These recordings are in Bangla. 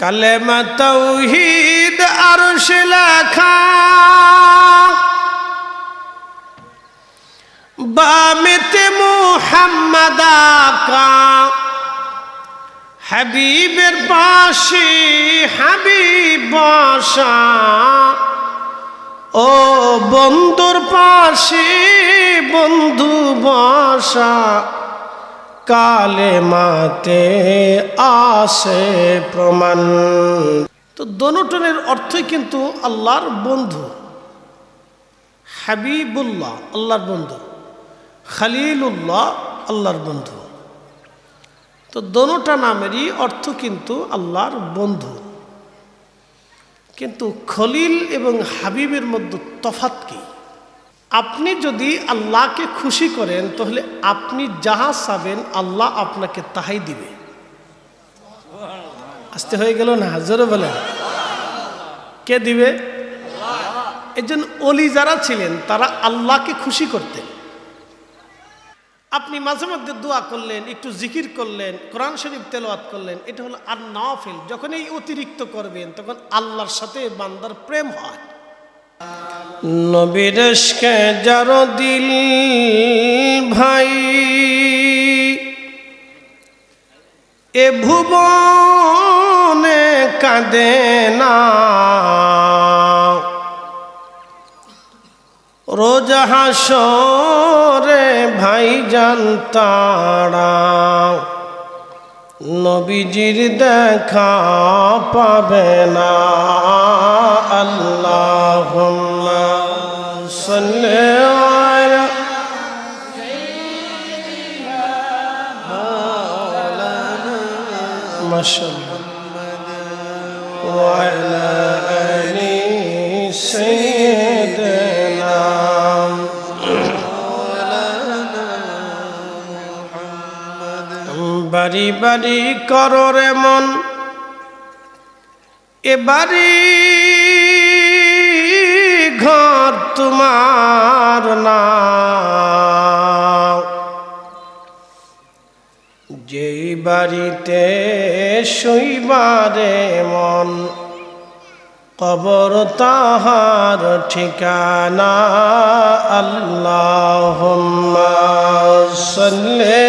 কালেমা তৌহিদ আরশ লেখা। বামেতে মুহাম্মদ হাবিবের পাশে হাবিব বসা। ও বন্ধুর পাশে বন্ধু বসা। কালে মাতে আসে প্রমাণ। তো দোনোটনের অর্থই কিন্তু আল্লাহর বন্ধু। হাবিবুল্লাহ, আল্লাহর বন্ধু। খালিলুল্লাহ, আল্লাহর বন্ধু। তো দোনোটা নামেরই অর্থ কিন্তু আল্লাহর বন্ধু। কিন্তু খলিল এবং হাবিবের মধ্যে তফাত কি? আপনি যদি আল্লাহকে খুশি করেন, তাহলে আপনি যাহা চাবেন, আল্লাহ আপনাকে তাহাই দিবে। আসতে হয়ে গেল না? হাজারো বলেন। কে দিবে? একজন অলি যারা ছিলেন, তারা আল্লাহকে খুশি করতেন। আপনি মাঝে মধ্যে দোয়া করলেন, একটু জিকির করলেন, কোরআন শরীফ তেলাওয়াত করলেন, এটা হলো আর নফিল যখন এই অতিরিক্ত করবেন, তখন আল্লাহর সাথে বান্দার প্রেম হয়। নবীরসকে যার দিল ভাই এ ভুবনে কাঁদে না। রোজ হাসরে ভাই তারা নবীজির দেখা পাবে না আল্লাহ وعلى آل سيدنا বাড়ি কররে মন। বাড়ি ঘর তোমার না। যেই বাড়িতে শৈবারে মন, কবর তাহার ঠিকানা আল্লাহ সাল্লি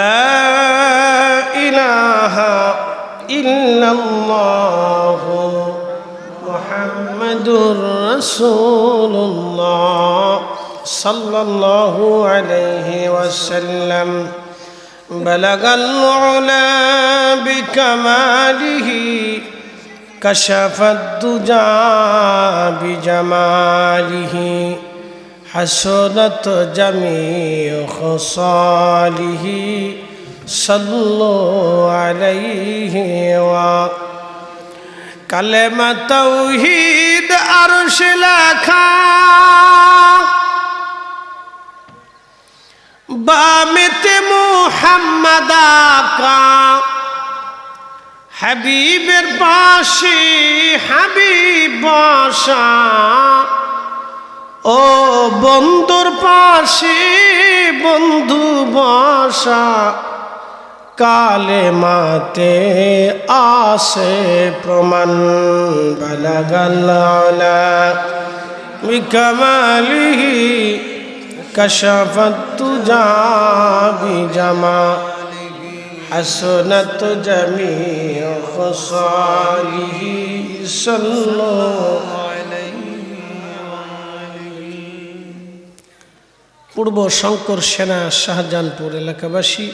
لا إله إلا الله محمد رسول الله صلى الله عليه وسلم. بلغ العلا بكماله كشف الدجى بجماله. حسنت جميع خصاله صلوا عليه وسلم কালেমা তৌহিদ আরশ লেখা বামেতে মুহাম্মদ আকা হাবিবের পাশে হাবিব বসা ও বন্ধুর পাশে বন্ধু বসা কালে মাতে আসে প্রমাণ বালাগাল্লা بكماله كشف التجى بجماله حسنت جميع خصاله صلوا পূর্ব শঙ্কর সেনা শাহজাহানপুর এলাকাবাসী,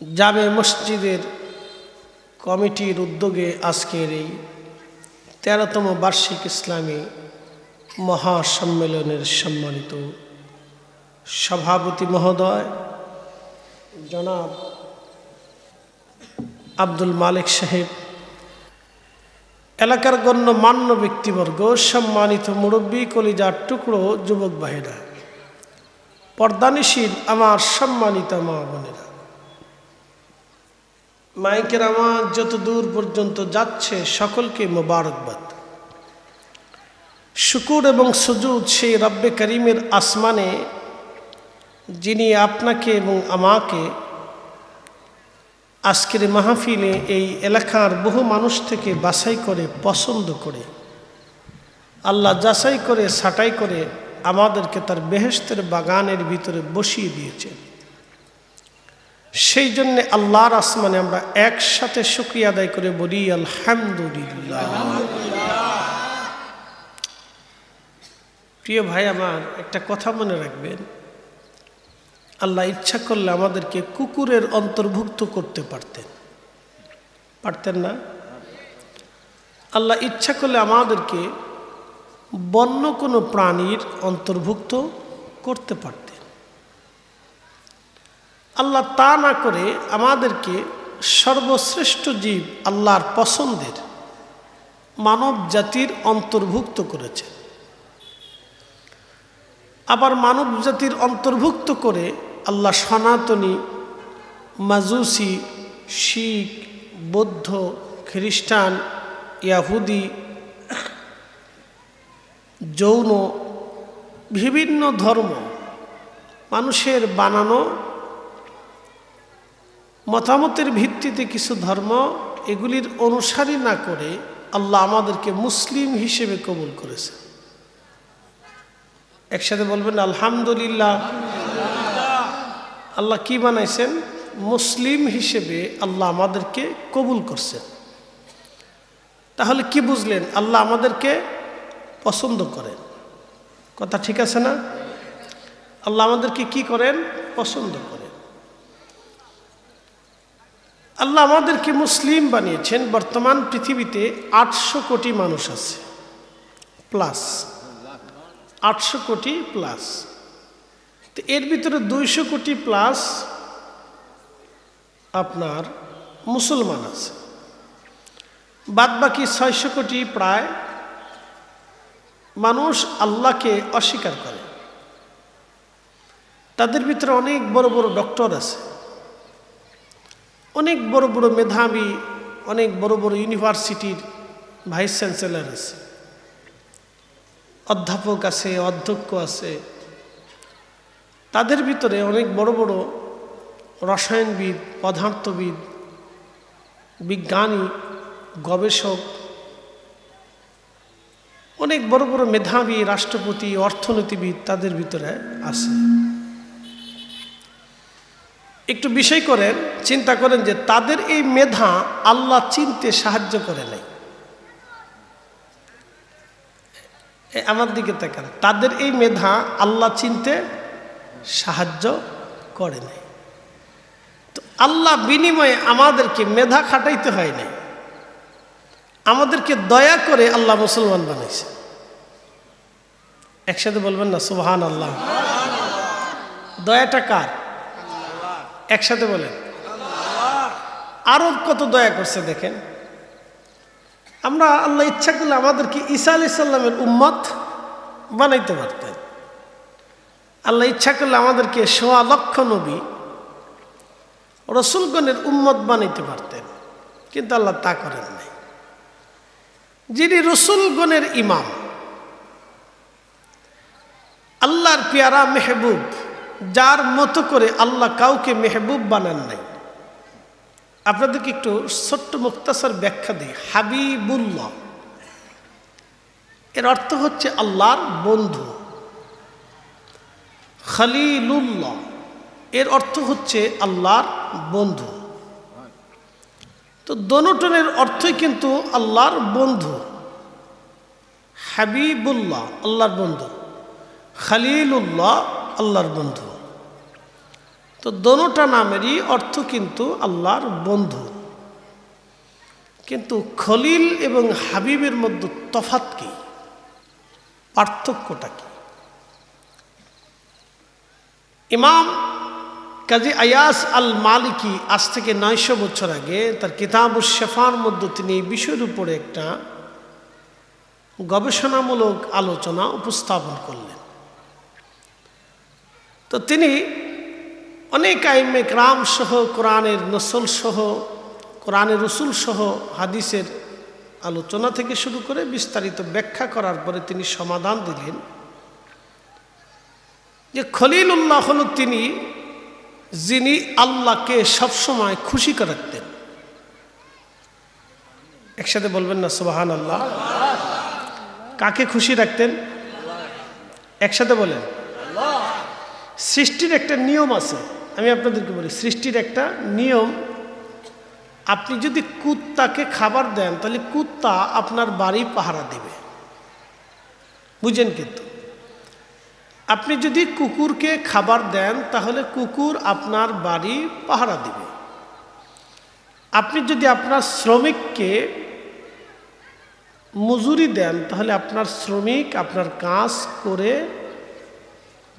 জামে মসজিদের কমিটির উদ্যোগে আজকের এই তেরোতম বার্ষিক ইসলামী মহাসম্মেলনের সম্মানিত সভাপতি মহোদয়, জনাব আব্দুল মালিক সাহেব, এলাকার গণ্য মান্য ব্যক্তিবর্গ, সম্মানিত মুরব্বী, কলিজার টুকরো, যুবক ভাইরা পর্দানিশীল আমার সম্মানিত মা বোনেরা। মাইকের আমার যত দূর পর্যন্ত যাচ্ছে সকলকে মোবারকবাদ। শুকুর এবং সুজুদ সেই রব্বে করিমের আসমানে, যিনি আপনাকে এবং আমাকে আজকের মাহফিলে এই এলাকার বহু মানুষ থেকে বাছাই করে, পছন্দ করে, আল্লাহ যাচাই করে, ছাটাই করে আমাদেরকে তার বেহেস্তের বাগানের ভিতরে বসিয়ে দিয়েছেন সেই জন্য আল্লাহর আসমানে আমরা একসাথে শুক্রিয়া আদায় করে বলি, আলহামদুলিল্লাহ। প্রিয় ভাই আমার, একটা কথা মনে রাখবেন। আল্লাহ ইচ্ছা করলে আমাদেরকে কুকুরের অন্তর্ভুক্ত করতে পারতেন। পারতেন না? আল্লাহ ইচ্ছা করলে আমাদেরকে বন্য কোনো প্রাণীর অন্তর্ভুক্ত করতে পারতেন। আল্লাহ তা না করে আমাদেরকে সর্বশ্রেষ্ঠ জীব আল্লাহর পছন্দের মানব জাতির অন্তর্ভুক্ত করেছে। আবার মানব জাতির অন্তর্ভুক্ত করে আল্লাহ সনাতনী, মাজুসি, শিখ, বৌদ্ধ, খ্রিস্টান, ইয়াহুদি যৌন বিভিন্ন ধর্ম মানুষের বানানো মতামতের ভিত্তিতে কিছু ধর্ম, এগুলির অনুসারী না করে আল্লাহ আমাদেরকে মুসলিম হিসেবে কবুল করেছে একসাথে বলবেন, আলহামদুলিল্লাহ। আল্লাহ কি বানাইছেন? মুসলিম হিসেবে আল্লাহ আমাদেরকে কবুল করছেন। তাহলে কি বুঝলেন? আল্লাহ আমাদেরকে পছন্দ করেন। কথা ঠিক আছে না? আল্লাহ আমাদেরকে কি করেন? পছন্দ করেন। আল্লাহ আমাদেরকে মুসলিম বানিয়েছেন। বর্তমান পৃথিবীতে আটশো কোটি মানুষ আছে। প্লাস। আটশো কোটি প্লাস। তো এর ভিতরে দুইশো কোটি প্লাস আপনার মুসলমান আছে। বাদ বাকি ছয়শো কোটি প্রায় মানুষ আল্লাহকে অস্বীকার করে। তাদের ভিতরে অনেক বড় বড় ডক্টর আছে। অনেক বড় বড় মেধাবী, অনেক বড় বড় ইউনিভার্সিটির ভাইস চ্যান্সেলর আছে। অধ্যাপক আছে, অধ্যক্ষ আছে। তাদের ভিতরে অনেক বড় বড় রসায়নবিদ, পদার্থবিদ, বিজ্ঞানী, গবেষক অনেক বড় বড় মেধাবী রাষ্ট্রপতি, অর্থনীতিবিদ তাদের ভিতরে আছে। একটু বিষয় করেন, চিন্তা করেন যে তাদের এই মেধা আল্লাহ চিনতে সাহায্য করে নাই। আমার দিকে তাকান, তাদের এই মেধা আল্লাহ চিনতে সাহায্য করে নাই। তো আল্লাহ বিনিময়ে আমাদেরকে মেধা খাটাইতে হয় নাই। আমাদেরকে দয়া করে আল্লাহ মুসলমান বানাইছে। একসাথে বলবেন না সুবহান আল্লাহ দয়াটা কার? একসাথে বলেন। আরও কত দয়া করছে দেখেন। আমরা আল্লাহ ইচ্ছা করলে আমাদেরকে ঈসা আলি সাল্লামের উম্মত বানাইতে পারতেন। আল্লাহ ইচ্ছা করলে আমাদেরকে সোয়া লক্ষ নবী রসুলগণের উম্মত বানাইতে পারতেন। কিন্তু আল্লাহ তা করেন নাই। যিনি রসুলগণের ইমাম। আল্লাহর পেয়ারা মেহবুব, যার মতো করে আল্লাহ কাউকে মেহবুব বানান নাই। আপনাদেরকে একটু ছোট্ট মুক্তাসার ব্যাখ্যা দিই। হাবিবুল্লাহ। এর অর্থ হচ্ছে আল্লাহর বন্ধু। খালিলুল্লাহ। এর অর্থ হচ্ছে আল্লাহর বন্ধু। তো দোনোটনের অর্থই কিন্তু আল্লাহর বন্ধু। হাবিবুল্লাহ, আল্লাহর বন্ধু। খালিলুল্লাহ, আল্লাহর বন্ধু। তো দোনোটা নামেরই অর্থ কিন্তু আল্লাহর বন্ধু। কিন্তু খলিল এবং হাবিবের মধ্যে তফাত কি? পার্থক্যটা কি? ইমাম কাজী আয়াস আল মালিকি আজ থেকে নয়শো বছর আগে তার কিতাব শেফার মধ্যে তিনি এই বিষয়ের উপরে একটা গবেষণামূলক আলোচনা উপস্থাপন করলেন। তো তিনি অনেক আইমে ক্রাম সহ, কোরআনের নসল সহ, কোরআনের রসুল সহ হাদিসের আলোচনা থেকে শুরু করে বিস্তারিত ব্যাখ্যা করার পরে তিনি সমাধান দিলেন যে খলিলুল্লাহ হল তিনি যিনি আল্লাহকে সবসময় খুশি করাতেন। একসাথে বলবেন না সুবাহান আল্লাহ কাকে খুশি রাখতেন? একসাথে বলেন। সৃষ্টির একটা নিয়ম আছে। আমি আপনাদেরকে বলি, সৃষ্টির একটা নিয়ম, আপনি যদি কুত্তাকে খাবার দেন, তাহলে কুত্তা আপনার বাড়ি পাহারা দেবে। বুঝেন কিন্তু। আপনি যদি কুকুরকে খাবার দেন, তাহলে কুকুর আপনার বাড়ি পাহারা দিবে। আপনি যদি আপনার শ্রমিককে মজুরি দেন, তাহলে আপনার শ্রমিক আপনার কাজ করে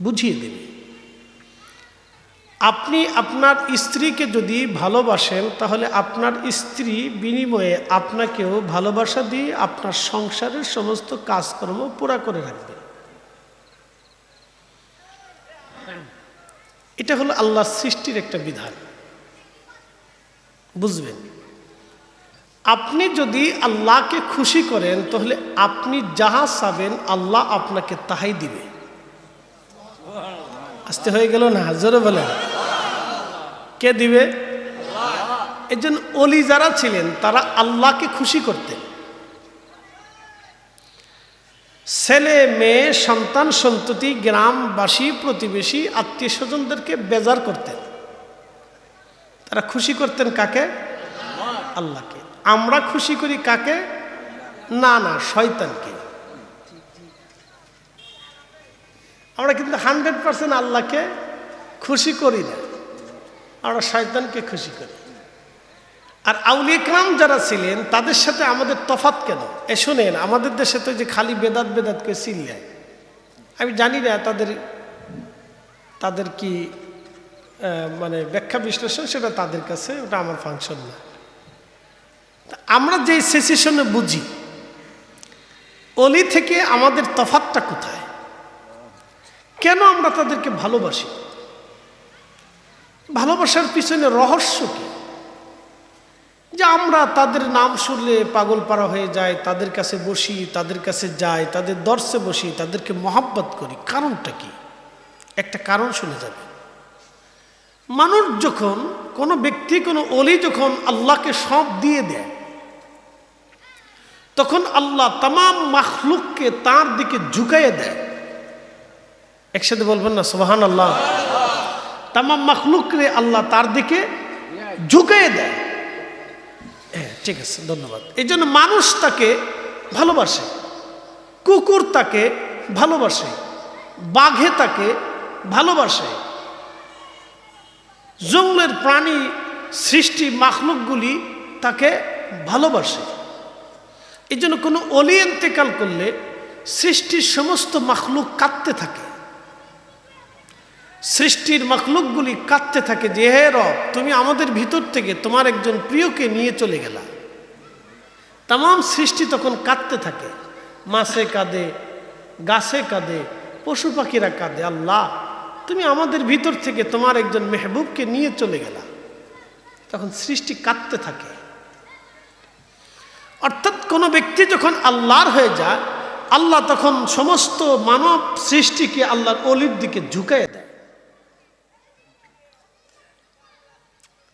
বুঝিয়ে দেবে। আপনি আপনার স্ত্রীকে যদি ভালোবাসেন, তাহলে আপনার স্ত্রী বিনিময়ে আপনাকেও ভালোবাসা দিয়ে আপনার সংসারের সমস্ত কাজকর্ম পুরা করে রাখবে। এটা হলো আল্লাহ সৃষ্টির একটা বিধান। বুঝবেন? আপনি যদি আল্লাহকে খুশি করেন, তাহলে আপনি যাহা চাবেন, আল্লাহ আপনাকে তাহাই দিবে। আসতে হয়ে গেল না? জোরে বলেন। কে দিবে? এই জন্য অলি যারা ছিলেন, তারা আল্লাহকে খুশি করতেন। ছেলে, মেয়ে, সন্তান, সন্ততি, গ্রামবাসী, প্রতিবেশী, আত্মীয় স্বজনদেরকে বেজার করতেন। তারা খুশি করতেন কাকে? আল্লাহকে। আমরা খুশি করি কাকে? না না, শয়তানকে। আমরা কিন্তু হান্ড্রেড পার্সেন্ট আল্লাহকে খুশি করি না। আমরা শয়তানকে খুশি করি। আর আউলিকরাম যারা ছিলেন, তাদের সাথে আমাদের তফাত কেন? এ শোনেন, আমাদের দেশে তো যে খালি বেদাত বেদাত করে চিল্লায়। আমি জানি না তাদের তাদের কি মানে ব্যাখ্যা বিশ্লেষণ, সেটা তাদের কাছে, ওটা আমার ফাংশন না। আমরা যে সেসেশনে বুঝি, অলি থেকে আমাদের তফাতটা কোথায়? কেন আমরা তাদেরকে ভালোবাসি? ভালোবাসার পিছনে রহস্য কি? যে আমরা তাদের নাম শুনলে পাগল পাড়া হয়ে যায়, তাদের কাছে বসি, তাদের কাছে যাই, তাদের দর্শে বসি, তাদেরকে মহাব্বত করি। কারণটা কি? একটা কারণ শুনে যাবে। মানুষ যখন, কোনো ব্যক্তি, কোনো অলি যখন আল্লাহকে সব দিয়ে দেয়, তখন আল্লাহ তাম মাখলুককে তার দিকে ঝুঁকাইয়ে দেয়। একসাথে বলবেন না সোহান আল্লাহ তাম মাখলুকরে আল্লাহ তার দিকে ঝুঁকাইয়ে দেয়। ঠিক আছে, ধন্যবাদ। এই জন্য মানুষ তাকে ভালোবাসে, কুকুর তাকে ভালোবাসে, বাঘে তাকে ভালোবাসে। জঙ্গলের প্রাণী সৃষ্টি মাখলুকগুলি তাকে ভালোবাসে। এই জন্য কোনো অলি এন্তেকাল করলে সৃষ্টির সমস্ত মাখলুক কাঁদতে থাকে। সৃষ্টির মখলুকগুলি কাঁদতে থাকে যে, হে রব, তুমি আমাদের ভিতর থেকে তোমার একজন প্রিয়কে নিয়ে চলে গেলা। তাম সৃষ্টি তখন কাঁদতে থাকে। মাছে কাঁদে, গাছে কাঁদে, পশু পাখিরা কাঁদে, আল্লাহ, তুমি আমাদের ভিতর থেকে তোমার একজন মেহবুবকে নিয়ে চলে গেলা। তখন সৃষ্টি কাঁদতে থাকে। অর্থাৎ কোনো ব্যক্তি যখন আল্লাহর হয়ে যায়, আল্লাহ তখন সমস্ত মানব সৃষ্টিকে আল্লাহর অলির দিকে ঝুঁকাইয়ে দেয়।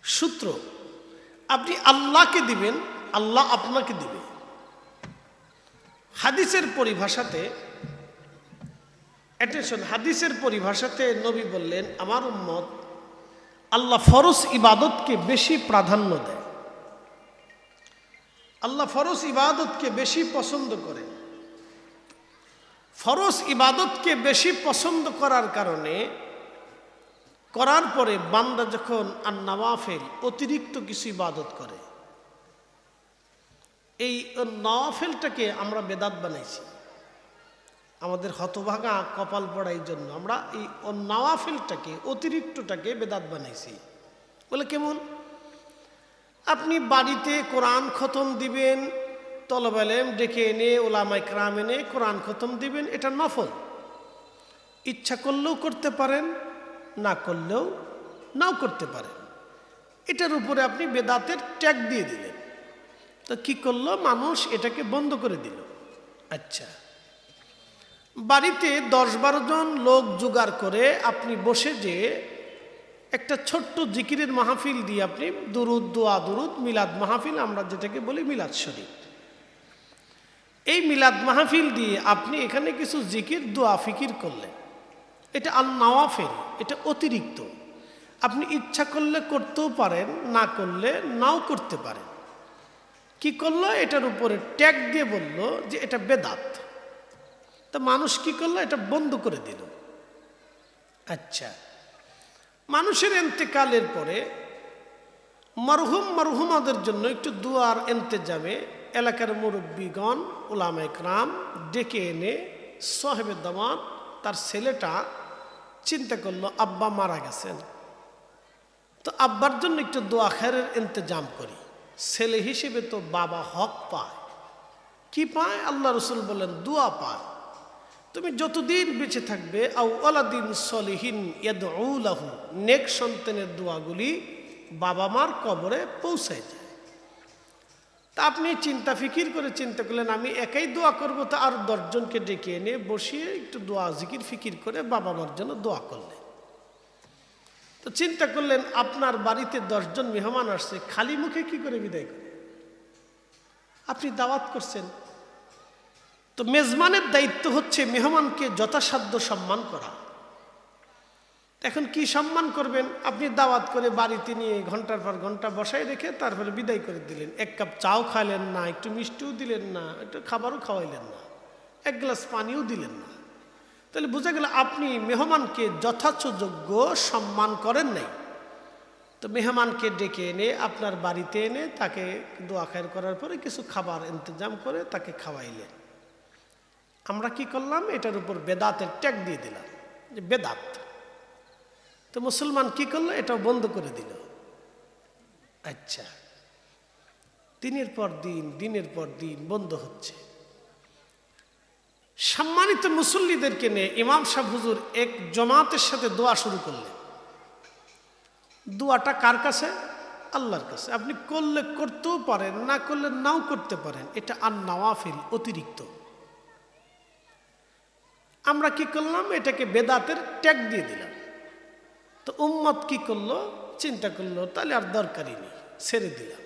সূত্র, আপনি আল্লাহকে দিবেন আল্লাহ আপনাকে দিবে। হাদিসের পরিভাষাতে অ্যাটেনশন হাদিসের পরিভাষাতে নবী বললেন, আমার উম্মত আল্লাহ ফরজ ইবাদতকে বেশি প্রাধান্য দেয়। আল্লাহ ফরজ ইবাদতকে বেশি পছন্দ করে। ফরজ ইবাদতকে বেশি পছন্দ করার কারণে, করার পরে বান্দা যখন আর নওয়াফেল অতিরিক্ত কিছু ইবাদত করে এই নওয়াফেলটাকে আমরা বেদাত বানাইছি। আমাদের হতভাগা কপাল পড়াই জন্য আমরা এই নওয়াফেলটাকে, অতিরিক্তটাকে বেদাত বানাইছি। বলে কেমন? আপনি বাড়িতে কোরআন খতম দিবেন তলবেলেম ডেকে এনে ওলামাই ক্রাম এনে কোরআন খতম দিবেন, এটা নফল। ইচ্ছা করলেও করতে পারেন, না করলেও নাও করতে পারেন। এটার উপরে আপনি বেদাতের ট্যাগ দিয়ে দিলেন। তো কি করল? মানুষ এটাকে বন্ধ করে দিল। আচ্ছা। বাড়িতে দশ বারো জন লোক জোগাড় করে আপনি বসে যে একটা ছোট্ট জিকিরের মাহফিল দিয়ে আপনি দুরুদ, দোয়া, দুরুদ, মিলাদ মাহফিল, আমরা যেটাকে বলি মিলাদ শরীফ। এই মিলাদ মাহফিল দিয়ে আপনি এখানে কিছু জিকির, দোয়া, ফিকির করলেন। এটা আল নওয়াফেল এটা অতিরিক্ত। আপনি ইচ্ছা করলে করতেও পারেন, না করলে নাও করতে পারেন। কি করল? এটার উপরে ট্যাগ দিয়ে বলল যে এটা বেদাত। তা মানুষ কি করল? এটা বন্ধ করে দিল। আচ্ছা মানুষের এন্তেকালের পরে মরহুম মরহুমাদের জন্য একটু দুয়ার এন্তেজামে এলাকার মুরব্বীগণ ওলামা একরাম ডেকে এনে সাহেবে দামাত তার ছেলেটা চিন্তা করল, আব্বা মারা গেছেন। তো আব্বার জন্য একটু দোয়া খেরের ইন্তজাম করি। ছেলে হিসেবে তো বাবা হক পায়। কি পায়? আল্লাহ রসুল বলেন, দোয়া পায়। তুমি যতদিন বেঁচে থাকবে আউ আলাদিন সলিহীন ইয়াদউলাহু নেক সন্তানের দোয়াগুলি বাবা মার কবরে পৌঁছায় যায়। তা আপনি চিন্তা ফিকির করে চিন্তা করলেন, আমি একাই দোয়া করব? তা আর দশজনকে ডেকে এনে বসিয়ে একটু দোয়া, জিকির ফিকির করে বাবা মার জন্য দোয়া করলেন। তো চিন্তা করলেন, আপনার বাড়িতে দশজন মেহমান আসছে, খালি মুখে কি করে বিদায় করে? আপনি দাওয়াত করছেন। তো মেজমানের দায়িত্ব হচ্ছে মেহমানকে যথাসাধ্য সম্মান করা। এখন কি সম্মান করবেন? আপনি দাওয়াত করে বাড়িতে নিয়ে ঘণ্টার পর ঘণ্টা বসায় রেখে তারপরে বিদায় করে দিলেন। এক কাপ চাও খাইলেন না, একটু মিষ্টিও দিলেন না, একটু খাবারও খাওয়াইলেন না, এক গ্লাস পানিও দিলেন না। তাহলে বোঝা গেল আপনি মেহমানকে যথাযথযোগ্য সম্মান করেন নাই। তো মেহমানকে ডেকে এনে আপনার বাড়িতে এনে তাকে দোয়া খায়ের করার পরে কিছু খাবার ইন্তজাম করে তাকে খাওয়াইলেন। আমরা কি করলাম? এটার উপর বেদাতের ট্যাগ দিয়ে দিলাম যে বেদাত। তো মুসলমান কি করল? এটাও বন্ধ করে দিল। আচ্ছা দিনের পর দিন, দিনের পর দিন বন্ধ হচ্ছে। সম্মানিত মুসল্লিদেরকে নিয়ে ইমাম সাহ হুজুর এক জমাতের সাথে দোয়া শুরু করলেন। দোয়াটা কার কাছে? আল্লাহর কাছে। আপনি করলে করতেও পারেন, না করলে নাও করতে পারেন। এটা আর নওয়াফিল অতিরিক্ত। আমরা কি করলাম? এটাকে বেদাতের ট্যাগ দিয়ে দিলাম। তো উম্মত কি করল? চিন্তা করল, তাহলে আর দরকারই নেই, ছেড়ে দিলাম।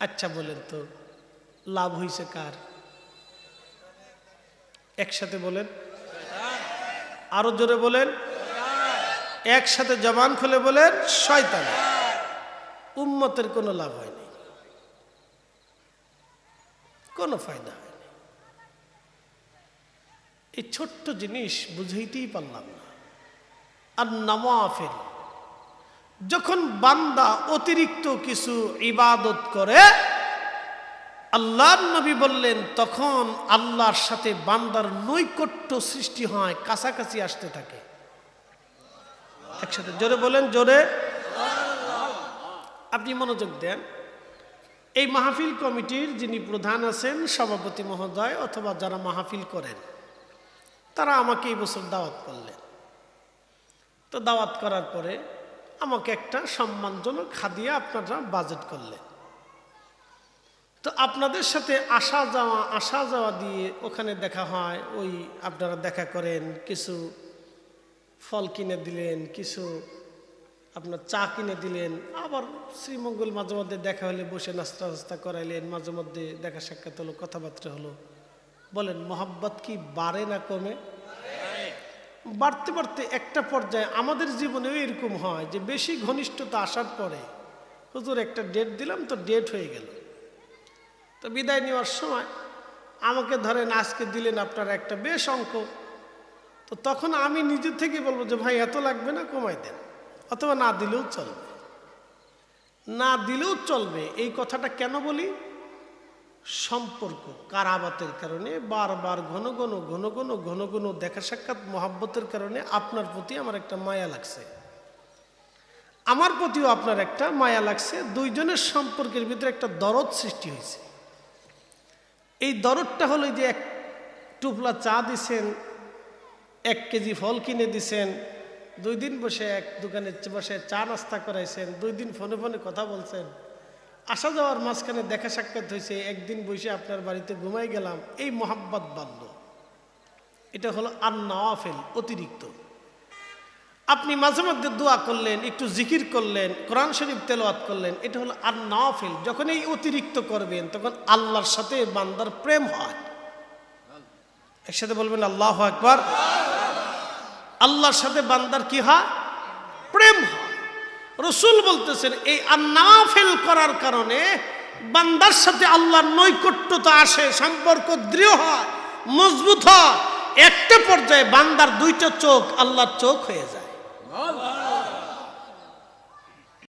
আচ্ছা বলেন তো, লাভ হয়েছে কার? একসাথে বলেন। আরও জোরে বলেন। একসাথে জবান খুলে বলেন, শয়তান, উম্মতের কোনো লাভ হয়নি। কোনো ফায়দা হয়নি। এই ছোট্ট জিনিস বুঝাইতেই পারলাম না। আর নওয়াফেল, যখন বান্দা অতিরিক্ত কিছু ইবাদত করে আল্লাহর নবী বললেন, তখন আল্লাহর সাথে বান্দার নৈকট্য সৃষ্টি হয়, কাছাকাছি আসতে থাকে। একসাথে জোরে বলেন, জোরে। আপনি মনোযোগ দেন। এই মাহফিল কমিটির যিনি প্রধান আছেন, সভাপতি মহোদয়, অথবা যারা মাহফিল করেন, তারা আমাকে এই বছর দাওয়াত করলেন। তো দাওয়াত করার পরে আমাকে একটা সম্মানজনক হাদিয়া আপনারা বাজেট করলেন। তো আপনাদের সাথে আসা যাওয়া আসা যাওয়া দিয়ে ওখানে দেখা হয়, ওই আপনারা দেখা করেন, কিছু ফল কিনে দিলেন, কিছু আপনার চা কিনে দিলেন, আবার শ্রীমঙ্গল মাঝে মধ্যে দেখা হলে বসে নাস্তা নাস্তা করাইলেন, মাঝে মধ্যে দেখা সাক্ষাৎ হলো, কথাবার্তা হলো। বলেন, মোহাব্বত কি বাড়ে না কমে? বাড়তে বাড়তে একটা পর্যায়ে আমাদের জীবনেও এরকম হয় যে বেশি ঘনিষ্ঠতা আসার পরে, হুজুর একটা ডেট দিলাম তো ডেট হয়ে গেল। তো বিদায় নেওয়ার সময় আমাকে ধরেন, আজকে দিলেন আপনার একটা বেশ অঙ্ক। তো তখন আমি নিজে থেকে বলব যে, ভাই, এত লাগবে না কমাই দেন। অথবা না দিলেও চলবে। না দিলেও চলবে, এই কথাটা কেন বলি? সম্পর্ক কারাবাতের কারণে, বারবার ঘন ঘন ঘন ঘন ঘন ঘন দেখা সাক্ষাৎ মহাব্বতের কারণে আপনার প্রতি আমার একটা মায়া লাগছে। আমার প্রতিও আপনার একটা মায়া লাগছে। দুইজনের সম্পর্কের ভিতরে একটা দরদ সৃষ্টি হয়েছে। এই দরদটা হলো যে এক টুপলা চা দিছেন, এক কেজি ফল কিনে দিছেন, দুই দিন বসে এক দোকানে বসে চা নাস্তা করাইছেন, দুই দিন ফোনে ফোনে কথা বলছেন। আসা যাওয়ার মাঝখানে দেখা সাক্ষাৎ হয়েছে একদিন বসে আপনার বাড়িতে ঘুমাই গেলাম, এই মোহাব্বত বাঁধল এটা হলো আর নওয়াফেল অতিরিক্ত। আপনি মাঝে মধ্যে দোয়া করলেন, একটু জিকির করলেন, কোরআন শরীফ তেলাওয়াত করলেন, এটা হলো আর নওয়াফেল যখন এই অতিরিক্ত করবেন, তখন আল্লাহর সাথে বান্দার প্রেম হয়। একসাথে বলবেন, আল্লাহ একবার আল্লাহর সাথে বান্দার কি হয়? প্রেম হয়। রসুল বলতেছেন, এই আন্নাফেল করার কারণে বান্দার সাথে আল্লাহর নৈকট্যতা আসে, সম্পর্ক দৃঢ় হয়, মজবুত হয়। একটা পর্যায়ে বান্দার দুইটা চোখ, আল্লাহর চোখ হয়ে যায়। ஆனால்